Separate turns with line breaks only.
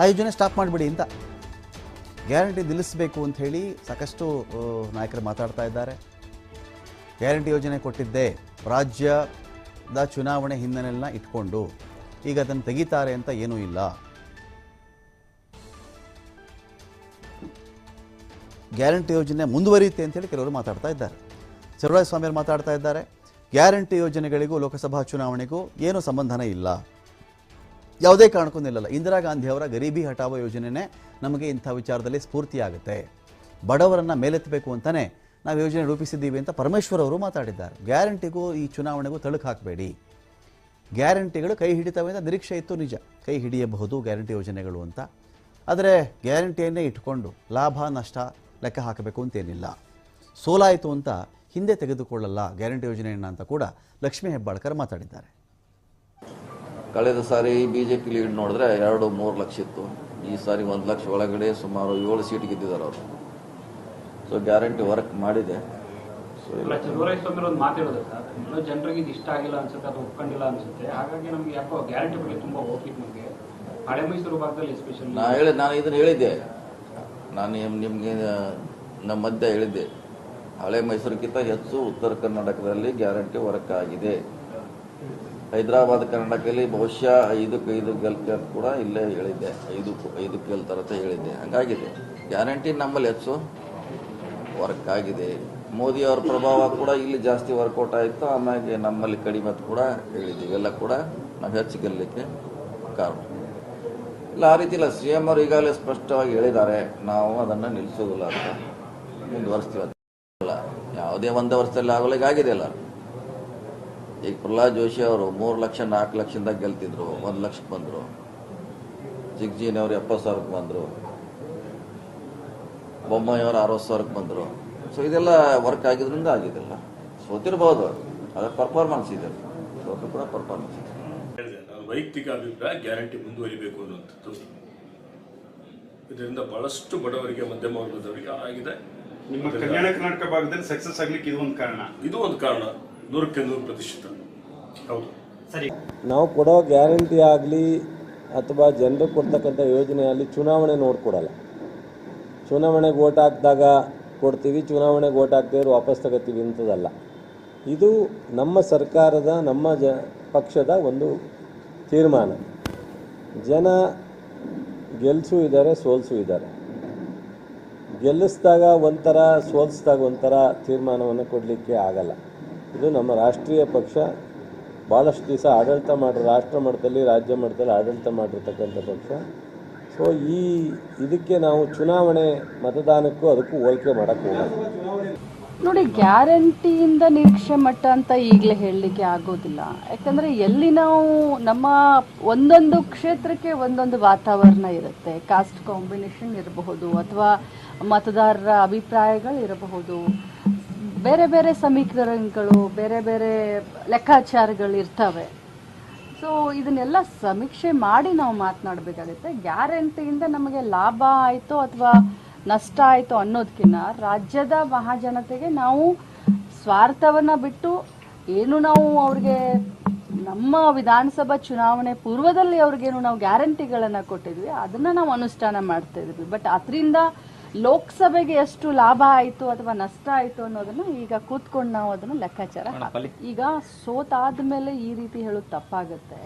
ಆ ಯೋಜನೆ ಸ್ಟಾಪ್ ಮಾಡಿಬಿಡಿ ಅಂತ. ಗ್ಯಾರಂಟಿ ನಿಲ್ಲಿಸಬೇಕು ಅಂತ ಹೇಳಿ ಸಾಕಷ್ಟು ನಾಯಕರು ಮಾತಾಡ್ತಾ ಇದ್ದಾರೆ. ಗ್ಯಾರಂಟಿ ಯೋಜನೆ ಕೊಟ್ಟಿದ್ದೆ. ರಾಜ್ಯದ ಚುನಾವಣೆ ಹಿನ್ನೆಲೆನ ಇಟ್ಕೊಂಡು ಈಗ ಅದನ್ನು ತೆಗಿತಾರೆ ಅಂತ ಏನೂ ಇಲ್ಲ. ಗ್ಯಾರಂಟಿ ಯೋಜನೆ ಮುಂದುವರಿಯುತ್ತೆ ಅಂತೇಳಿ ಕೆಲವರು ಮಾತಾಡ್ತಾ ಇದ್ದಾರೆ. ಚಲುವರಾಯ ಸ್ವಾಮಿಯವರು ಮಾತಾಡ್ತಾ ಇದ್ದಾರೆ. ಗ್ಯಾರಂಟಿ ಯೋಜನೆಗಳಿಗೂ, ಲೋಕಸಭಾ ಚುನಾವಣೆಗೂ ಏನೂ ಸಂಬಂಧನೇ ಇಲ್ಲ. ಯಾವುದೇ ಕಾರಣಕ್ಕೂ ನಿಲ್ಲಲ್ಲ. ಇಂದಿರಾ ಗಾಂಧಿಯವರ ಗರೀಬಿ ಹಟಾವೋ ಯೋಜನೆನೇ ನಮಗೆ ಇಂಥ ವಿಚಾರದಲ್ಲಿ ಸ್ಫೂರ್ತಿಯಾಗುತ್ತೆ. ಬಡವರನ್ನು ಮೇಲೆತ್ತಬೇಕು ಅಂತಲೇ ನಾವು ಯೋಜನೆ ರೂಪಿಸಿದ್ದೀವಿ ಅಂತ ಪರಮೇಶ್ವರ್ ಅವರು ಮಾತಾಡಿದ್ದಾರೆ. ಗ್ಯಾರಂಟಿಗೂ ಈ ಚುನಾವಣೆಗೂ ತಳುಕು ಹಾಕಬೇಡಿ. ಗ್ಯಾರಂಟಿಗಳು ಕೈ ಹಿಡಿತವೆ ಅಂತ ನಿರೀಕ್ಷೆ ಇತ್ತು ನಿಜ. ಕೈ ಹಿಡಿಯಬಹುದು ಗ್ಯಾರಂಟಿ ಯೋಜನೆಗಳು ಅಂತ. ಆದರೆ ಗ್ಯಾರಂಟಿಯನ್ನೇ ಇಟ್ಕೊಂಡು ಲಾಭ, ನಷ್ಟ ಲೆಕ್ಕ ಹಾಕಬೇಕು ಅಂತೇನಿಲ್ಲ. ಸೋಲಾಯಿತು ಅಂತ ಹಿಂದೆ ತೆಗೆದುಕೊಳ್ಳಲ್ಲ ಗ್ಯಾರಂಟಿ ಯೋಜನೆಯನ್ನು ಅಂತ ಕೂಡ ಲಕ್ಷ್ಮೀ ಹೆಬ್ಬಾಳ್ಕರ್ ಮಾತಾಡಿದ್ದಾರೆ.
ಕಳೆದ ಸಾರಿ ಬಿ ಜೆ ಪಿ ಲೀಡ್ ನೋಡಿದ್ರೆ ಎರಡು ಮೂರು ಲಕ್ಷ ಇತ್ತು. ಈ ಸಾರಿ ಒಂದು ಲಕ್ಷ ಒಳಗಡೆ ಸುಮಾರು ಏಳು ಸೀಟ್ ಗೆದ್ದಿದ್ದಾರೆ ಅವರು. ಸೊ ಗ್ಯಾರಂಟಿ ವರ್ಕ್ ಮಾಡಿದೆ.
ಜನರಿಗೆ ಇಷ್ಟ ಆಗಿಲ್ಲ ಅನ್ಸುತ್ತೆ ಅದು ಒಪ್ಕೊಂಡಿಲ್ಲ ಅನ್ಸುತ್ತೆ. ಹಾಗಾಗಿ ನಮ್ಗೆ ಯಾಕೋ ಗ್ಯಾರಂಟಿ ಬಗ್ಗೆ ತುಂಬಾ ಹೋಗ್ತಿತ್ತು ನಮಗೆ. ಹಳೆ ಮೈಸೂರು ಭಾಗದಲ್ಲಿ ಎಸ್ಪೆಷಲಿ
ನಾ ಹೇಳಿ ನಾನು ಇದನ್ನು ಹೇಳಿದ್ದೆ. ನಾನು ನಿಮಗೆ ನಿಮ್ಗೆ ನಮ್ಮ ಮಧ್ಯೆ ಹೇಳಿದ್ದೆ. ಹಳೆ ಮೈಸೂರಿಗಿಂತ ಹೆಚ್ಚು ಉತ್ತರ ಕರ್ನಾಟಕದಲ್ಲಿ ಗ್ಯಾರಂಟಿ ವರ್ಕ್ ಆಗಿದೆ. ಹೈದರಾಬಾದ್ ಕರ್ನಾಟಕದಲ್ಲಿ ಬಹುಶಃ ಐದಕ್ಕೆ ಐದು ಗೆಲ್ತಾರೆ ಅಂತ ಕೂಡ ಇಲ್ಲೇ ಹೇಳಿದ್ದೆ. ಐದು ಐದು ಗೆಲ್ತಾರೆ ಅಂತ ಹೇಳಿದ್ದೆ. ಹಂಗಾಗಿದೆ. ಗ್ಯಾರಂಟಿ ನಮ್ಮಲ್ಲಿ ಹೆಚ್ಚು ವರ್ಕ್ ಆಗಿದೆ. ಮೋದಿ ಅವ್ರ ಪ್ರಭಾವ ಕೂಡ ಇಲ್ಲಿ ಜಾಸ್ತಿ ವರ್ಕೌಟ್ ಆಯಿತು. ಆಮೇಲೆ ನಮ್ಮಲ್ಲಿ ಕಡಿಮೆ ಕೂಡ ಹೇಳಿದ್ದೆ. ಇವೆಲ್ಲ ಕೂಡ ನಾವು ಹೆಚ್ಚು ಗೆಲ್ಲಲಿಕ್ಕೆ ಕಾರಣ. ಇಲ್ಲ, ಆ ರೀತಿ ಇಲ್ಲ. ಸಿ ಎಂ ಅವರು ಈಗಾಗಲೇ ಸ್ಪಷ್ಟವಾಗಿ ಹೇಳಿದ್ದಾರೆ. ನಾವು ಅದನ್ನು ನಿಲ್ಲಿಸೋದಿಲ್ಲ ಅಂತ. ಮುಂದುವರಿಸ್ತೀವಿ. ಯಾವುದೇ ಒಂದು ವರ್ಷದಲ್ಲಿ ಆಗಿದೆ ಅಲ್ಲ. ಈಗ ಪ್ರಹ್ಲಾದ್ ಜೋಶಿ ಅವರು ಮೂರು ಲಕ್ಷ ನಾಲ್ಕು ಲಕ್ಷದಾಗ ಗೆಲ್ತಿದ್ರು ಒಂದು ಲಕ್ಷಕ್ಕೆ ಬಂದರು. ಜಿಗ್ಜಿನವ್ರು ಎಪ್ಪತ್ತು ಸಾವಿರಕ್ಕೆ ಬಂದರು. ಬೊಮ್ಮಯ್ಯವರು ಅವರು ಅರವತ್ತು ಸಾವಿರಕ್ಕೆ ಬಂದರು. ಸೊ ಇದೆಲ್ಲ ವರ್ಕ್ ಆಗಿದ್ರಿಂದ ಆಗಿದೆಲ್ಲ ಸೋತಿರ್ಬೋದು ಅದರ ಪರ್ಫಾರ್ಮೆನ್ಸ್ ಇದೆ. ಸೋತು ಕೂಡ ಪರ್ಫಾರ್ಮೆನ್ಸ್ ಇದೆ.
ವೈಯಕ್ತಿಕ ಅಭಿಪ್ರಾಯ ಗ್ಯಾರಂಟಿ ಮುಂದುವರಿಬೇಕು ಅನ್ನುವಂಥದ್ದು. ಇದರಿಂದ ಬಹಳಷ್ಟು ಬಡವರಿಗೆ ಮಧ್ಯಮ ವರ್ಗದವರಿಗೆ ಆಗಿದೆ.
ನಿಮ್ಮ ಕಲ್ಯಾಣ ಕರ್ನಾಟಕ ಭಾಗದಲ್ಲಿ ಸಕ್ಸಸ್ ಆಗ್ಲಿಕ್ಕೆ ಇದು ಒಂದು ಕಾರಣ.
ಇದು ಒಂದು ಕಾರಣ. ನೂರಕ್ಕೆ ನೂರು ಪ್ರತಿಶತ ಹೌದು
ನಾವು ಕೊಡೋ ಗ್ಯಾರಂಟಿ ಆಗಲಿ ಅಥವಾ ಜನರು ಕೊಡ್ತಕ್ಕಂಥ ಯೋಜನೆ ಆಗಲಿ ಚುನಾವಣೆ ನೋಡ್ಕೊಡಲ್ಲ ಚುನಾವಣೆಗೆ ಓಟ್ ಹಾಕಿದಾಗ ಕೊಡ್ತೀವಿ, ಚುನಾವಣೆಗೆ ಓಟ್ ಹಾಕ್ದೇವ್ರು ವಾಪಸ್ ತಗೋತೀವಿ ಅಂಥದ್ದಲ್ಲ ಇದು ನಮ್ಮ ಸರ್ಕಾರದ, ನಮ್ಮ ಜ, ಪಕ್ಷದ ಒಂದು ತೀರ್ಮಾನ. ಜನ ಗೆಲ್ಸು ಇದ್ದಾರೆ, ಸೋಲ್ಸು ಇದ್ದಾರೆ. ಗೆಲ್ಲಿಸಿದಾಗ ಒಂಥರ, ಸೋಲಿಸಿದಾಗ ಒಂಥರ ತೀರ್ಮಾನವನ್ನು ಕೊಡಲಿಕ್ಕೆ ಆಗಲ್ಲ. ಇದು ನಮ್ಮ ರಾಷ್ಟ್ರೀಯ ಪಕ್ಷ ಭಾಳಷ್ಟು ದಿವಸ ಆಡಳಿತ ಮಾಡಿರೋ, ರಾಷ್ಟ್ರ ಮಟ್ಟದಲ್ಲಿ, ರಾಜ್ಯ ಮಟ್ಟದಲ್ಲಿ ಆಡಳಿತ ಮಾಡಿರ್ತಕ್ಕಂಥ ಪಕ್ಷ. ಸೊ ಈ ಇದಕ್ಕೆ ನಾವು ಚುನಾವಣೆ ಮತದಾನಕ್ಕೂ ಅದಕ್ಕೂ ಹೋಲಿಕೆ ಮಾಡೋಕ್ಕೆ
ನೋಡಿ, ಗ್ಯಾರಂಟಿಯಿಂದ ನಿರೀಕ್ಷೆ ಮಟ್ಟ ಅಂತ ಈಗಲೇ ಹೇಳಲಿಕ್ಕೆ ಆಗೋದಿಲ್ಲ. ಯಾಕಂದರೆ ಎಲ್ಲಿ ನಾವು ನಮ್ಮ ಒಂದೊಂದು ಕ್ಷೇತ್ರಕ್ಕೆ ಒಂದೊಂದು ವಾತಾವರಣ ಇರುತ್ತೆ. ಕಾಸ್ಟ್ ಕಾಂಬಿನೇಷನ್ ಇರಬಹುದು ಅಥವಾ ಮತದಾರರ ಅಭಿಪ್ರಾಯಗಳು ಇರಬಹುದು. ಬೇರೆ ಬೇರೆ ಸಮೀಕರಣಗಳು, ಬೇರೆ ಬೇರೆ ಲೆಕ್ಕಾಚಾರಗಳು ಇರ್ತವೆ. ಸೊ ಇದನ್ನೆಲ್ಲ ಸಮೀಕ್ಷೆ ಮಾಡಿ ನಾವು ಮಾತನಾಡಬೇಕಾಗುತ್ತೆ. ಗ್ಯಾರಂಟಿಯಿಂದ ನಮಗೆ ಲಾಭ ಆಯಿತು ಅಥವಾ ನಷ್ಟ ಆಯಿತು ಅನ್ನೋದಕ್ಕಿಂತ ರಾಜ್ಯದ ಮಹಾಜನತೆಗೆ ನಾವು ಸ್ವಾರ್ಥವನ್ನು ಬಿಟ್ಟು ಏನು ನಾವು ಅವ್ರಿಗೆ ನಮ್ಮ ವಿಧಾನಸಭಾ ಚುನಾವಣೆ ಪೂರ್ವದಲ್ಲಿ ಅವ್ರಿಗೇನು ನಾವು ಗ್ಯಾರಂಟಿಗಳನ್ನು ಕೊಟ್ಟಿದ್ವಿ, ಅದನ್ನು ನಾವು ಅನುಷ್ಠಾನ ಮಾಡ್ತಾ ಇದ್ವಿ. ಬಟ್ ಅದರಿಂದ ಲೋಕಸಭೆಗೆ ಎಷ್ಟು ಲಾಭ ಆಯಿತು ಅಥವಾ ನಷ್ಟ ಆಯಿತು ಅನ್ನೋದನ್ನ ಈಗ ಕೂತ್ಕೊಂಡು ನಾವು ಅದನ್ನು ಲೆಕ್ಕಾಚಾರ ಈಗ ಈಗ ಸೋತಾದ್ಮೇಲೆ ಈ ರೀತಿ ಹೇಳೋದು ತಪ್ಪಾಗುತ್ತೆ.